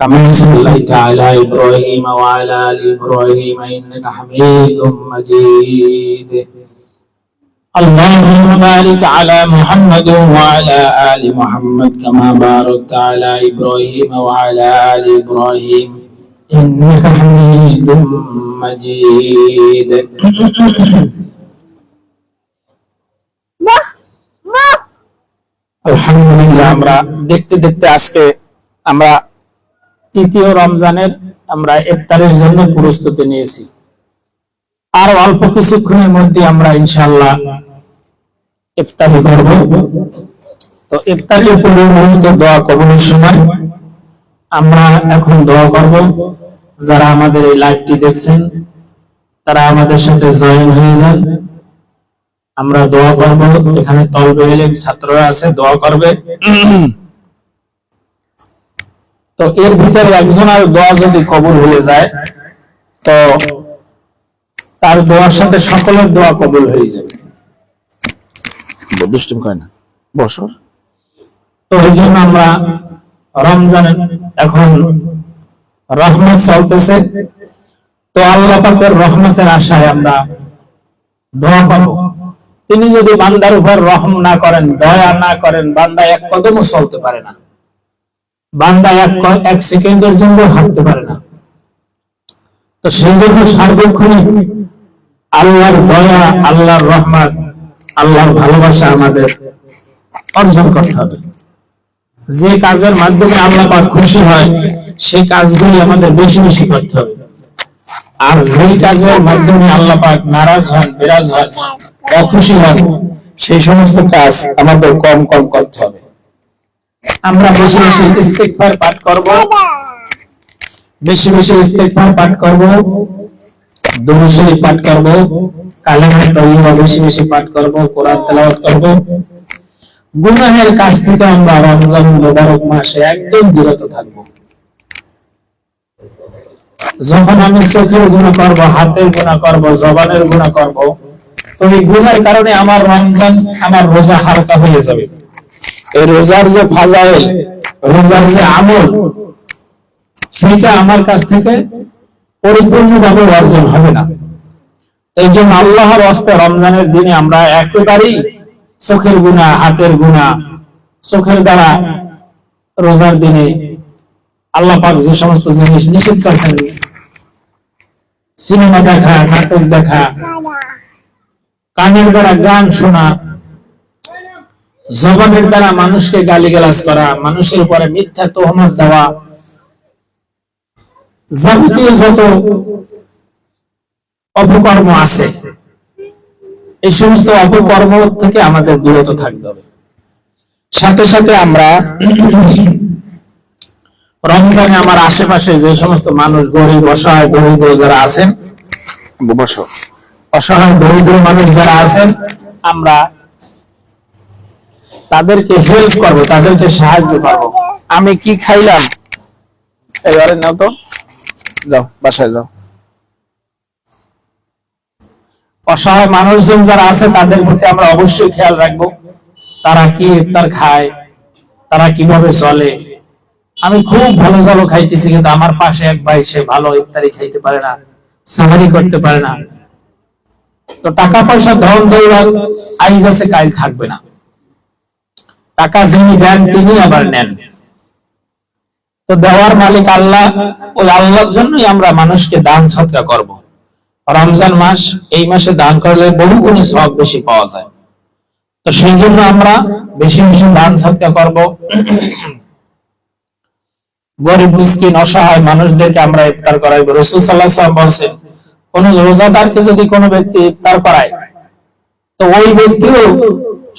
كما صليت على إبراهيم وعلى آل إبراهيم إنك حميد مجيد اللهم بارك على محمد وعلى آل محمد كما باركت على إبراهيم وعلى آل إبراهيم إنك حميد مجيد আলহামদুলিল্লাহ আমরা দেখতে দেখতে আজকে আমরা তৃতীয় রমজানের আমরা ইফতারের জন্য প্রস্তুতি নিয়েছি। আর অল্প কিছুক্ষণের মধ্যে আমরা ইনশাআল্লাহ ইফতারি করব। তো ইফতারির পূর্বে মুহূর্ত দোয়া কবুলের সময় আমরা এখন দোয়া করব। যারা আমাদের এই লাইভটি দেখছেন, তারা আমাদের সাথে জয়েন হয়ে যান। আমরা দোয়া করব। এখানে তলবে ছাত্ররা আছে, দোয়া করবে। তো এর ভিতরে একজনের দোয়া যদি কবুল হয়ে যায় তো তার দোয়ার সাথে সকলের দোয়া কবুল হয়ে যাবে দুষ্টুম করে না? বসর তো এই জন্য আমরা রমজানের এখন রহমত চলতেছে। তো আল্লাহ পাকের রহমতের আশায় আমরা দোয়া করব। তিনি যদি বান্দার উপর রহম না করেন দয়া না করেন বান্দা এক কদমও চলতে পারে না। বান্দা এক এক সেকেন্ডের জন্য হাঁটতে পারে না। তো সেই জন্য সার্বক্ষণিক আল্লাহর দয়া, আল্লাহর রহমত, আল্লাহর ভালোবাসা আমাদের অর্জন করতে হবে। যে কাজের মাধ্যমে আল্লাহ পাক খুশি হয়, সেই কাজগুলি আমাদের বেশি বেশি করতে হবে। আর যেই কাজের মাধ্যমে আল্লাহ পাক নারাজ হন, বিরাজ হন, অখুশি হন, সেই সমস্ত কাজ আমাদের কম কম করতে হবে। আমরা বেশি বেশি ইস্তেগফার পাঠ করব। বেশি বেশি ইস্তেগফার পাঠ করব। দরুদ শরীফ পাঠ করব। কালেমা তৈয়বা বেশি বেশি পাঠ করব। কোরআন তেলাওয়াত করব। গুনাহের কাছ থেকে আমরা রমজান মোবারক মাসে একদম বিরত থাকব। যখন আমি চোখের গুণা করব, হাতের গুণা করব, জবানের গুণা করব, তো এই গুণের কারণে আমার রমজান, আমার রোজা হালকা হয়ে যাবে। এই রোজার যে ফাজাইল, রোজার যে আমল, সেইটা আমার কাছ থেকে পরিপূর্ণভাবে অর্জন হবে না। এই জন্য আল্লাহর হস্তে রমজানের দিনে আমরা একেবারেই চোখের গুণা, হাতের গুণা, চোখের দ্বারা রোজার দিনে আল্লাহ পাক যে সমস্ত জিনিস নিষেধ করেছেন, সিনেমা দেখা, নাটক দেখা, কানের দ্বারা গান শোনা জবানের দ্বারা মানুষকে গালিগালাজ করা মানুষের উপরে মিথ্যা তোহমত দেওয়া। যাবতীয় যত অপকর্ম আছে এই সমস্ত অপকর্ম থেকে আমাদের বিরত থাকতে হবে। সাথে সাথে আমরা রমজানে আমার আশেপাশে যে সমস্ত মানুষ গরিব অসহায় দরিদ্র যারা আছেন অসহায় দরিদ্র মানুষ যারা আছেন আমরা তাদেরকে হেল্প করব, তাদেরকে সাহায্য করব। আমি কি খাইলাম? এবারে নাও তো। যাও, বাসায় যাও। অসহায় মানুষজন যারা আছে, তাদের প্রতি আমরা অবশ্যই খেয়াল রাখব। তারা কি ইফতার খায়? তারা কীভাবে চলে? আমি খুব ভালো ভালো খাইতেছি, কিন্তু আমার পাশে এক ভাই, সে ভালো ইফতারি খাইতে পারে না, সাহারি করতে পারে না। তো টাকা পয়সা ধন দৌলত আইজ আছে, কাল থাকবে না। টাকা যিনি দেন, তিনি আবার নেন। তো দেওয়ার মালিক আল্লাহ, ওই আল্লাহর জন্যই আমরা মানুষকে দান সৎকা করব। রমজান মাস, এই মাসে দান করলে বহু গুণে সব বেশি পাওয়া যায়। তো সেই জন্য আমরা বেশি বেশি দান সৎকা করব। গরিব, মিসকিন, অসহায় মানুষদেরকে আমরা ইফতার করাইব। রসুল সাল্লাহ বলছেন, কোন রোজাদারকে যদি কোনো ব্যক্তি ইফতার করায়, তো ওই ব্যক্তিও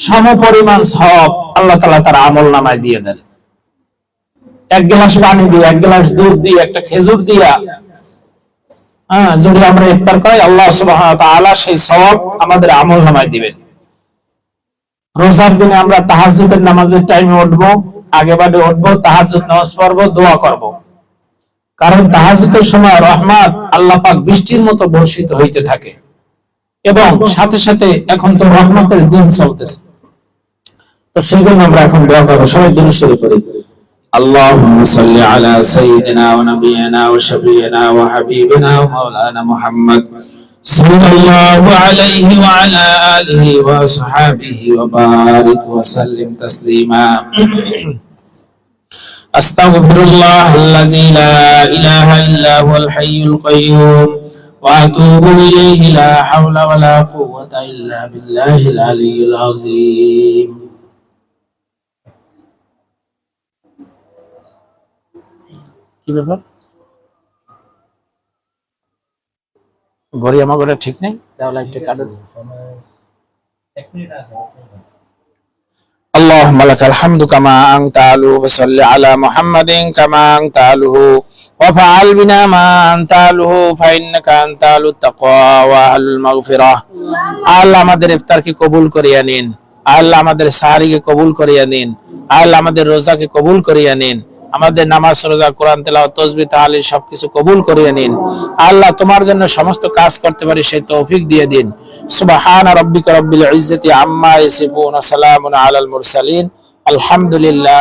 সম পরিমাণ সব আল্লাহ তালা তার আমল নামায় দিয়ে দেন। এক গ্লাস পানি দিয়ে, এক গ্লাস দুধ দিয়ে, একটা খেজুর দিয়া। হ্যাঁ যদি আমরা ইফতার করি, আল্লাহ ওয়া সেই সওয়াব আমাদের আমল নামায় দিবেন। রোজার দিনে আমরা তাহাজ্জুদের নামাজের টাইমে উঠবো, আগে বাদে উঠবো, তাহাজ্জুদ নামাজ পড়ব, দোয়া করব। কারণ তাহাজ্জুদের সময় রহমত আল্লাহ পাক বৃষ্টির মতো বর্ষিত হইতে থাকে। এবং সাথে সাথে এখন তো রহমতের দিন চলতেছে। সবাই দিন শুরু করি اللهم صل على سيدنا ونبينا وشفينا وحبيبنا ومولانا محمد صلى الله عليه وعلى آله وصحابه وبارك وسلم تسليما. أستغفر الله الذي لا إله إلا هو الحي القيوم وأتوب إليه لا حول ولا قوة إلا بالله العلي العظيم. কি ব্যাপার ঘড়ি আমার ঘরে ঠিক নেই তাহলে একটা কাটে اللهم لك الحمد كما أنت أهله وصل على محمد كما أنت أهله وفعل بنا ما أنت أهله فإنك أنت أهل التقوى وأهل المغفرة আল্লাহ আমাদের ইফতারকে কবুল করিয়া নিন আল্লাহ আমাদের সাহারিকে কবুল করিয়া নিন আল্লাহ আমাদের রোজাকে কবুল করিয়া নিন আমাদের নামাজ, রোজা, কোরআন তেলা তসবি তাহলে সবকিছু কবুল করিয়ে নিন। আল্লাহ তোমার জন্য সমস্ত কাজ করতে পারি, সেই তৌফিক দিয়ে দিন। সুবাহান রব্বিক রব্বিল ইজ্জাতি আম্মা ইয়াসিফুন সালামুন আলাল মুরসালিন। আলহামদুলিল্লাহ।